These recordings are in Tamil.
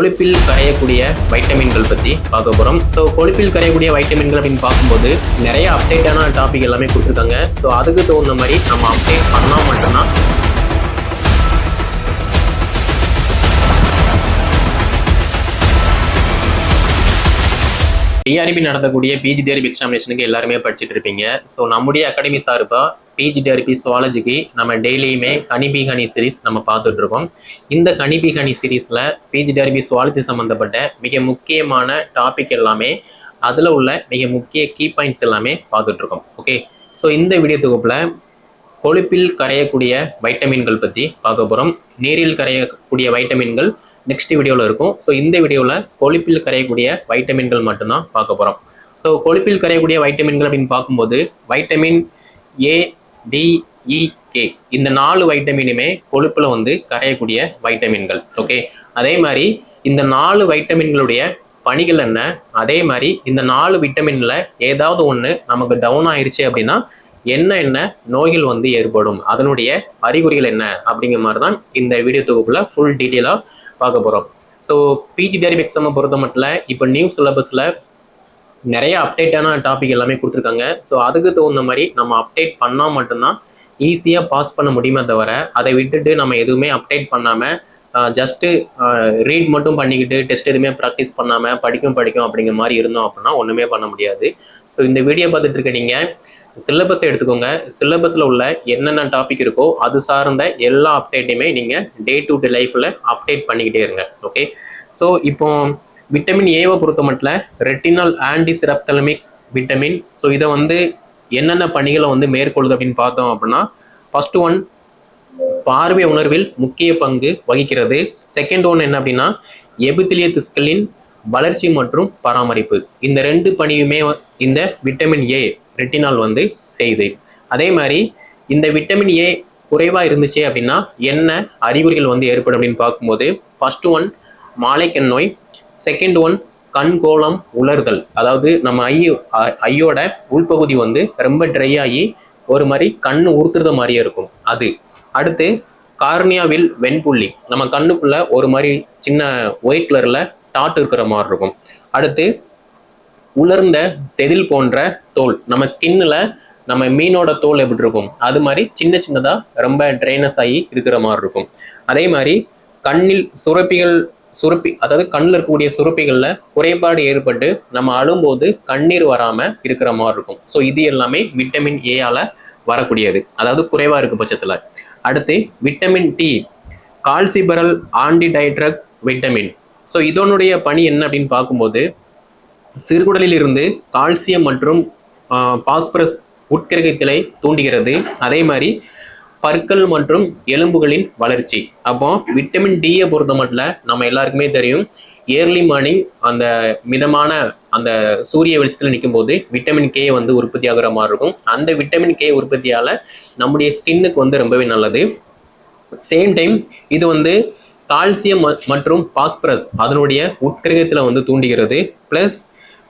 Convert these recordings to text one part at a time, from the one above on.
கொழுப்பில் கரையக்கூடிய வைட்டமின்கள் பற்றி பார்க்க போகிறோம் ஸோ கொழுப்பில் கரையக்கூடிய வைட்டமின்கள் அப்படின்னு பார்க்கும்போது நிறைய அப்டேட்டான டாபிக் எல்லாமே கொடுத்துருக்காங்க. ஸோ அதுக்கு தகுந்த மாதிரி நம்ம அப்டேட் பண்ணால் மட்டும்தான் டிஆர்பி நடத்தக்கூடிய பிஜி தேர்வு எக்ஸாமினேஷனுக்கு எல்லாருமே படிச்சுட்டு இருப்பீங்க. ஸோ நம்முடைய அகாடமி சார்பா பிஜி டிஆர்பி சுவாலஜிக்கு நம்ம டெய்லியுமே கனிபி ஹனி சீரிஸ் நம்ம பார்த்துட்டு இருக்கோம் இந்த கனிபி ஹனி சீரீஸில் பிஜி டிஆர்பி சுவாலஜி சம்மந்தப்பட்ட மிக முக்கியமான டாபிக் எல்லாமே அதில் உள்ள மிக முக்கிய கீ பாயிண்ட்ஸ் எல்லாமே பார்த்துட்டு இருக்கோம் ஓகே ஸோ இந்த வீடியோ தொகுப்பில் கொழுப்பில் கரையக்கூடிய வைட்டமின்கள் பற்றி பார்க்க போகிறோம் நீரில் கரையக்கூடிய வைட்டமின்கள் நெக்ஸ்ட் வீடியோவில் இருக்கும். ஸோ இந்த வீடியோவில் கொழுப்பில் கரையக்கூடிய வைட்டமின்கள் மட்டும்தான் பார்க்க போகிறோம் ஸோ கொழுப்பில் கரையக்கூடிய வைட்டமின்கள் அப்படின்னு பார்க்கும்போது வைட்டமின் ஏ டிஇகே e, இந்த நாலு வைட்டமினுமே கொழுப்பில் வந்து கரையக்கூடிய வைட்டமின்கள். ஓகே அதே மாதிரி இந்த நாலு வைட்டமின்களுடைய பணிகள் என்ன? அதே மாதிரி இந்த நாலு விட்டமின்ல ஏதாவது ஒன்று நமக்கு டவுன் ஆயிடுச்சு அப்படின்னா என்ன என்ன? நோய்கள் வந்து ஏற்படும். அதனுடைய அறிகுறிகள் என்ன? அப்படிங்கிற மாதிரி தான் இந்த வீடியோ தொகுப்புல ஃபுல் டீட்டெயிலாக பார்க்க போகிறோம் ஸோ பிஜி டெரிவ் எக்ஸாமை பொறுத்த மட்டும் இப்போ நியூ சிலபஸில் நிறைய அப்டேட்டான டாபிக் எல்லாமே கொடுத்துருக்காங்க. ஸோ அதுக்கு தகுந்த மாதிரி நம்ம அப்டேட் பண்ணால் மட்டும்தான் ஈஸியாக பாஸ் பண்ண முடியுமே தவிர அதை விட்டுட்டு நம்ம எதுவுமே அப்டேட் பண்ணாமல் ஜஸ்ட்டு ரீட் மட்டும் பண்ணிக்கிட்டு டெஸ்ட் எதுவுமே ப்ராக்டிஸ் பண்ணாமல் படிக்கும் படிக்கும் அப்படிங்கிற மாதிரி இருந்தோம் அப்படின்னா ஒன்றுமே பண்ண முடியாது. ஸோ இந்த வீடியோ பார்த்துட்டு இருக்க நீங்கள் சிலபஸ் எடுத்துக்கோங்க. சிலபஸில் உள்ள என்னென்ன டாபிக் இருக்கோ அது சார்ந்த எல்லா அப்டேட்டையுமே நீங்கள் டே டு டே லைஃப்பில் அப்டேட் பண்ணிக்கிட்டே இருங்க. ஓகே ஸோ இப்போ விட்டமின் ஏவை பொறுத்த மட்டும் ரெட்டினால் ஆன்டிசிரப்தலமிக் விட்டமின் ஸோ இதை வந்து என்னென்ன பணிகளை வந்து மேற்கொள்ளுது அப்படின்னு பார்த்தோம் அப்படின்னா ஃபர்ஸ்ட் ஒன் பார்வை உணர்வில் முக்கிய பங்கு வகிக்கிறது. செகண்ட் ஒன் என்ன அப்படின்னா எபித்திலிய திஸ்களின் வளர்ச்சி மற்றும் பராமரிப்பு. இந்த ரெண்டு பணியுமே இந்த விட்டமின் ஏ ரெட்டினால் வந்து செய்யுது. அதே மாதிரி இந்த விட்டமின் ஏ குறைவா இருந்துச்சு அப்படின்னா என்ன அறிகுறிகள் வந்து ஏற்படும் அப்படின்னு பார்க்கும்போது ஃபர்ஸ்ட் ஒன் மாலைக்கண் நோய் செகண்ட் ஒன் கண் கோலம் உலர்தல் அதாவது நம்ம ஐ ஐயோட உள்பகுதி வந்து ரொம்ப ட்ரை ஆகி ஒரு மாதிரி கண் உறுத்துறது மாதிரியே இருக்கும். அது. அடுத்து கார்னியாவில் வெண்புள்ளி. நம்ம கண்ணுக்குள்ள ஒரு மாதிரி சின்ன ஒயிட் கலர்ல டாட் இருக்கிற மாதிரி இருக்கும். அடுத்து உலர்ந்த செதில் போன்ற தோல். நம்ம ஸ்கின்ல நம்ம மீனோட தோல் எப்படி இருக்கும்? அது மாதிரி சின்ன சின்னதாக ரொம்ப ட்ரைனஸ் ஆகி இருக்கிற மாதிரி இருக்கும். அதே மாதிரி கண்ணில் சுரப்பிகள் சுரப்பி அதாவது கண்ணில் இருக்கக்கூடிய சுரப்பிகளில் குறைபாடு ஏற்பட்டு நம்ம அழும்போது கண்ணீர் வராமல் இருக்கிற மாதிரி இருக்கும். ஸோ இது எல்லாமே விட்டமின் ஏயால் வரக்கூடியது. அதாவது குறைவாக இருக்க பட்சத்தில். அடுத்து vitamin D calciferol antirachitic vitamin so இதனுடைய பணி என்ன அப்படின்னு பார்க்கும்போது சிறுகுடலில் இருந்து கால்சியம் மற்றும் பாஸ்பரஸ் உட்கிரகத்திலை தூண்டுகிறது. அதே மாதிரி பற்கள் மற்றும் எலும்புகளின் வளர்ச்சி. அப்போ விட்டமின் டியை பொறுத்த மட்டும் நம்ம எல்லாருக்குமே தெரியும். ஏர்லி மார்னிங் அந்த மிதமான அந்த சூரிய வெளிச்சத்தில் நிற்கும் போது விட்டமின் கே வந்து உற்பத்தி ஆகுற மாதிரி இருக்கும். அந்த விட்டமின் கே உற்பத்தியால் நம்முடைய ஸ்கின்னுக்கு வந்து ரொம்பவே நல்லது. சேம் டைம் இது வந்து கால்சியம் மற்றும் பாஸ்பரஸ் அதனுடைய உட்கிரகத்தில் வந்து தூண்டுகிறது. ப்ளஸ்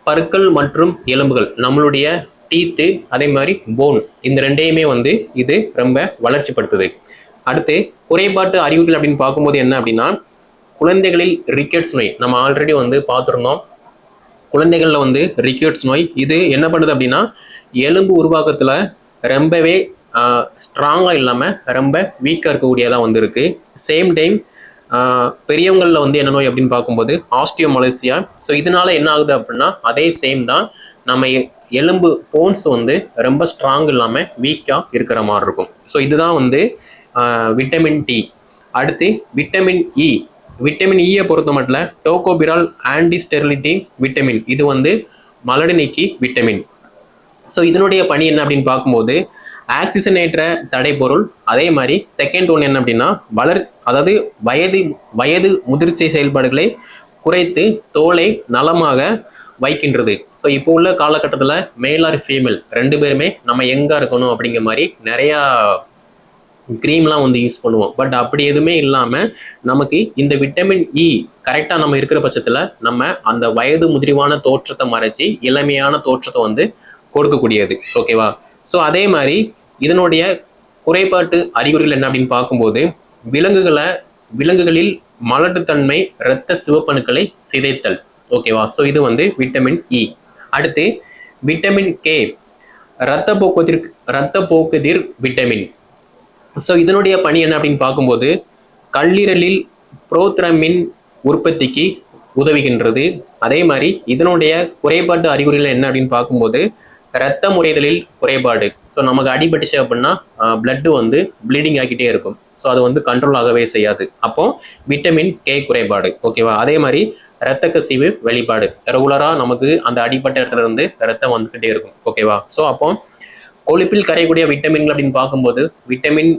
பற்கள் மற்றும் எலும்புகள் நம்மளுடைய டீத்து அதே மாதிரி போன் இந்த ரெண்டையுமே வந்து இது ரொம்ப வளர்ச்சிப்படுத்துது. அடுத்து குறைபாட்டு அறிகுறிகள் அப்படின்னு பார்க்கும்போது என்ன அப்படின்னா குழந்தைகளில் ரிக்கெட்ஸ் நோய். நம்ம ஆல்ரெடி வந்து பார்த்துருந்தோம். குழந்தைகளில் வந்து ரிக்கெட்ஸ் நோய். இது என்ன பண்ணுது அப்படின்னா எலும்பு உருவாக்கத்தில் ரொம்பவே ஸ்ட்ராங்காக இல்லாமல் ரொம்ப வீக்காக இருக்கக்கூடியதாக வந்து சேம் டைம் பெரியவங்களில் வந்து என்ன நோய் அப்படின்னு பார்க்கும்போது ஆஸ்டியோமலேசியா ஸோ இதனால என்ன ஆகுது அப்படின்னா அதே சேம் தான் நம்ம எலும்பு போன்ஸ் வந்து ரொம்ப ஸ்ட்ராங் இல்லாமல் வீக்காக இருக்கிற மாதிரி இருக்கும். ஸோ இதுதான் வந்து விட்டமின் டி அடுத்து விட்டமின் இ விட்டமின் இயை பொறுத்த மட்டும் டோகோபிரால் ஆன்டிஸ்டெரிலிட்டி விட்டமின் இது வந்து மலடு நீக்கி விட்டமின் ஸோ இதனுடைய பணி என்ன அப்படின்னு பார்க்கும்போது ஆக்சிஜனேற்ற தடைப்பொருள் அதே மாதிரி செகண்ட் ஒன் என்ன அப்படின்னா வளர் அதாவது வயது வயது முதிர்ச்சி செயல்பாடுகளை குறைத்து தோலை நலமாக வைக்கின்றது. ஸோ இப்போ உள்ள காலகட்டத்தில் மேல் ஆர் ஃபீமேல் ரெண்டு பேருமே நம்ம எங்கே இருக்கணும் அப்படிங்கிற மாதிரி நிறையா க்ரீம்லாம் வந்து யூஸ் பண்ணுவோம். பட் அப்படி எதுவுமே இல்லாமல் நமக்கு இந்த விட்டமின் இ கரெக்டாக நம்ம இருக்கிற பட்சத்தில் நம்ம அந்த வயது முதிர்வான தோற்றத்தை மறைச்சி இளமையான தோற்றத்தை வந்து கொடுக்கக்கூடியது. ஓகேவா ஸோ அதே மாதிரி இதனுடைய குறைபாட்டு அறிகுறிகள் என்ன அப்படின்னு பார்க்கும்போது விலங்குகளை விலங்குகளில் மலட்டுத்தன்மை இரத்த சிவப்பணுக்களை சிதைத்தல். ஓகேவா ஸோ இது வந்து விட்டமின் இ e. அடுத்து விட்டமின் கே இரத்த போக்குதிர் இரத்த போக்குதிர் விட்டமின் ஸோ இதனுடைய பணி என்ன அப்படின்னு பார்க்கும்போது கல்லீரலில் புரோத்ரமின் உற்பத்திக்கு உதவுகின்றது. அதே மாதிரி இதனுடைய குறைபாட்டு அறிகுறிகள் என்ன அப்படின்னு பார்க்கும்போது இரத்த முறைதலில் குறைபாடு. ஸோ நமக்கு அடிபட்டுச்சு அப்படின்னா பிளட்டு வந்து ப்ளீடிங் ஆகிட்டே இருக்கும். ஸோ அது வந்து கண்ட்ரோல் ஆகவே செய்யாது. அப்போ விட்டமின் கே குறைபாடு. ஓகேவா அதே மாதிரி ரத்த கசிவு வெளிப்பாடு. ரெகுலராக நமக்கு அந்த அடிப்பட்ட இடத்துல இருந்து ரத்தம் வந்துகிட்டே இருக்கும். ஓகேவா ஸோ அப்போ கொழுப்பில் கரையக்கூடிய விட்டமின்கள் அப்படின்னு பார்க்கும்போது விட்டமின்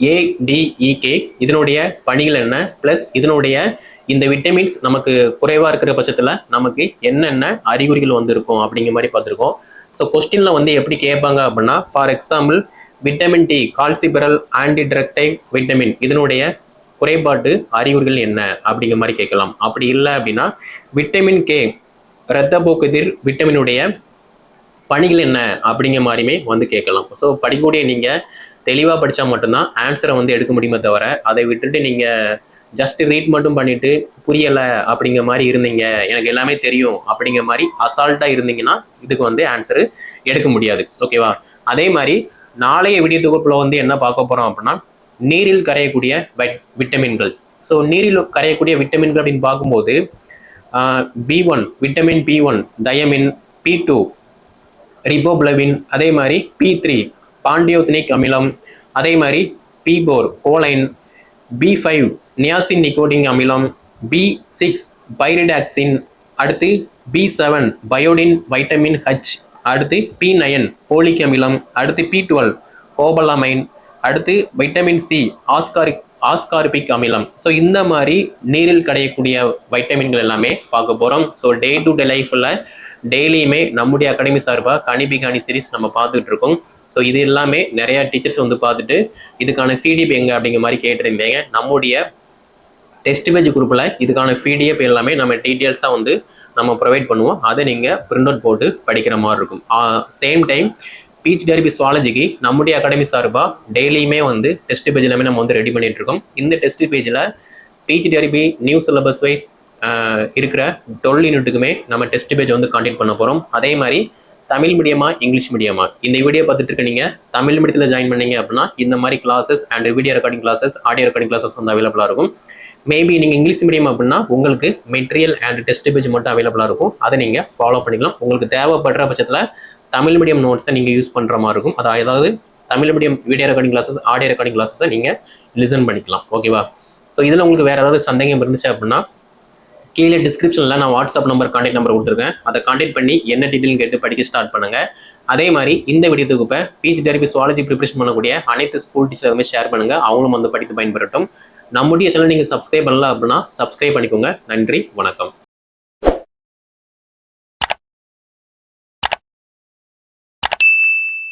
ஏ டிஇகே இதனுடைய பணிகள் என்ன? ப்ளஸ் இதனுடைய இந்த விட்டமின்ஸ் நமக்கு குறைவாக இருக்கிற பட்சத்தில் நமக்கு என்னென்ன அறிகுறிகள் வந்திருக்கும் அப்படிங்கிற மாதிரி பார்த்துருக்கோம். ஸோ கொஸ்டினில் வந்து எப்படி கேட்பாங்க அப்படின்னா for example vitamin D calciferol ஆன்டிடிரக்டை vitamin இதனுடைய குறைபாட்டு அறிகுறிகள் என்ன அப்படிங்கிற மாதிரி கேட்கலாம். அப்படி இல்லை அப்படின்னா விட்டமின் கே இரத்த போக்குதிர் விட்டமினுடைய பணிகள் என்ன அப்படிங்கிற மாதிரியுமே வந்து கேட்கலாம். ஸோ படிக்கக்கூடிய நீங்கள் தெளிவாக படித்தா மட்டும்தான் ஆன்சரை வந்து எடுக்க முடியுமே தவிர அதை விட்டுட்டு நீங்கள் ஜஸ்ட் ரீட் மட்டும் பண்ணிட்டு புரியலை அப்படிங்கிற மாதிரி இருந்தீங்க எனக்கு எல்லாமே தெரியும் அப்படிங்கிற மாதிரி அசால்ட்டாக இருந்தீங்கன்னா இதுக்கு வந்து ஆன்சரு எடுக்க முடியாது. ஓகேவா அதே மாதிரி நாளைய விடிய தொகுப்பில் வந்து என்ன பார்க்க போகிறோம் அப்படின்னா நீரில் கரையக்கூடிய வைட் விட்டமின்கள். ஸோ நீரில் கரையக்கூடிய விட்டமின்கள் அப்படின்னு பார்க்கும்போது B one vitamin B one thiamine B two riboflavin அதே மாதிரி பி த்ரீ பாண்டியோத்தினிக் அமிலம் அதே மாதிரி B four choline B five niacin nicotinic அமிலம் பி சிக்ஸ் பைரிடாக்சின் அடுத்து B seven biotin vitamin H அடுத்து பி நயன் போலிக் அமிலம் அடுத்து பி டுவெல் கோபலாமைன் அடுத்து வைட்டமின் சி ஆஸ்காரிக் ஆஸ்கார்பிக் அமிலம். ஸோ இந்த மாதிரி நீரில் கிடையக்கூடிய வைட்டமின்கள் எல்லாமே பார்க்க போகிறோம் ஸோ டே டு டே லைஃப்பில் டெய்லியுமே நம்முடைய அகாடமி சார்பாக கணிபி காணி சீரிஸ் நம்ம பார்த்துட்டு இருக்கோம். ஸோ இது எல்லாமே நிறையா டீச்சர்ஸ் வந்து பார்த்துட்டு இதுக்கான ஃபீடிப் எங்கே அப்படிங்கிற மாதிரி கேட்டிருந்தீங்க. நம்முடைய டெஸ்ட் பேஜ் குரூப்பில் இதுக்கான பிடிஎஃப் எல்லாமே நம்ம டீட்டெயில்ஸாக வந்து நம்ம ப்ரொவைட் பண்ணுவோம். அதை நீங்கள் பிரிண்ட் அவுட் போட்டு படிக்கிற மாதிரி இருக்கும். சேம் டைம் பீச் டெர்பி சுவாலஜிக்கு நம்முடைய அகாடமி சார்பாக டெய்லியுமே வந்து டெஸ்ட் பேஜ் எல்லாமே நம்ம வந்து ரெடி பண்ணிட்டு இருக்கோம். இந்த டெஸ்ட் பேஜில் PG TRB new syllabus wise இருக்கிற டுவெல் யூனிட்டுக்குமே நம்ம டெஸ்ட் பேஜ் வந்து கான்டெக்ட் பண்ண போகிறோம் அதே மாதிரி தமிழ் மீடியமா இங்கிலீஷ் மீடியமா இந்த வீடியோ பார்த்துட்டு இருக்க நீங்க தமிழ் மீடியத்தில் ஜாயின் பண்ணீங்க அப்படின்னா இந்த மாதிரி classes and video recording classes audio recording classes வந்து அவைலபிளாக இருக்கும். மேபி நீங்கள் இங்கிலீஷ் மீடியம் அப்படின்னா உங்களுக்கு மெட்டீரியல் அண்ட் டெஸ்ட் பேஜ் மட்டும் அவைலபிளாக இருக்கும். அதை நீங்கள் ஃபாலோ பண்ணிக்கலாம். உங்களுக்கு தேவைப்படுற பட்சத்தில் தமிழ் மீடியம் நோட்ஸை நீங்கள் யூஸ் பண்ணுற மாதிரி இருக்கும். அதாவது Tamil medium video recording classes audio recording கிளாஸஸை நீங்கள் லிசன் பண்ணிக்கலாம். ஓகேவா ஸோ இதில் உங்களுக்கு வேறு ஏதாவது சந்தேகம் இருந்துச்சு அப்படின்னா கீழே டிஸ்கிரிப்ஷனில் நான் வாட்ஸ்அப் நம்பர் கான்டாக்ட் நம்பர் கொடுத்துருக்கேன். அதை கான்டாக்ட் பண்ணி என்ன டீட்டெயில் கேட்டு படிக்க ஸ்டார்ட் பண்ணுங்கள் அதே மாதிரி இந்த வீடியோ தொகுப்பை பிஜி தெரபி சுவாலஜி ப்ரிப்ரேஷன் பண்ணக்கூடிய அனைத்து ஸ்கூல் டீச்சருமே ஷேர் பண்ணுங்கள் அவங்களும் வந்து படித்து பயன்படுத்தும் நம்முடைய சேனல் நீங்கள் சப்ஸ்கிரைப் பண்ணல அப்படின்னா சப்ஸ்கிரைப் பண்ணிக்கோங்க. நன்றி வணக்கம்.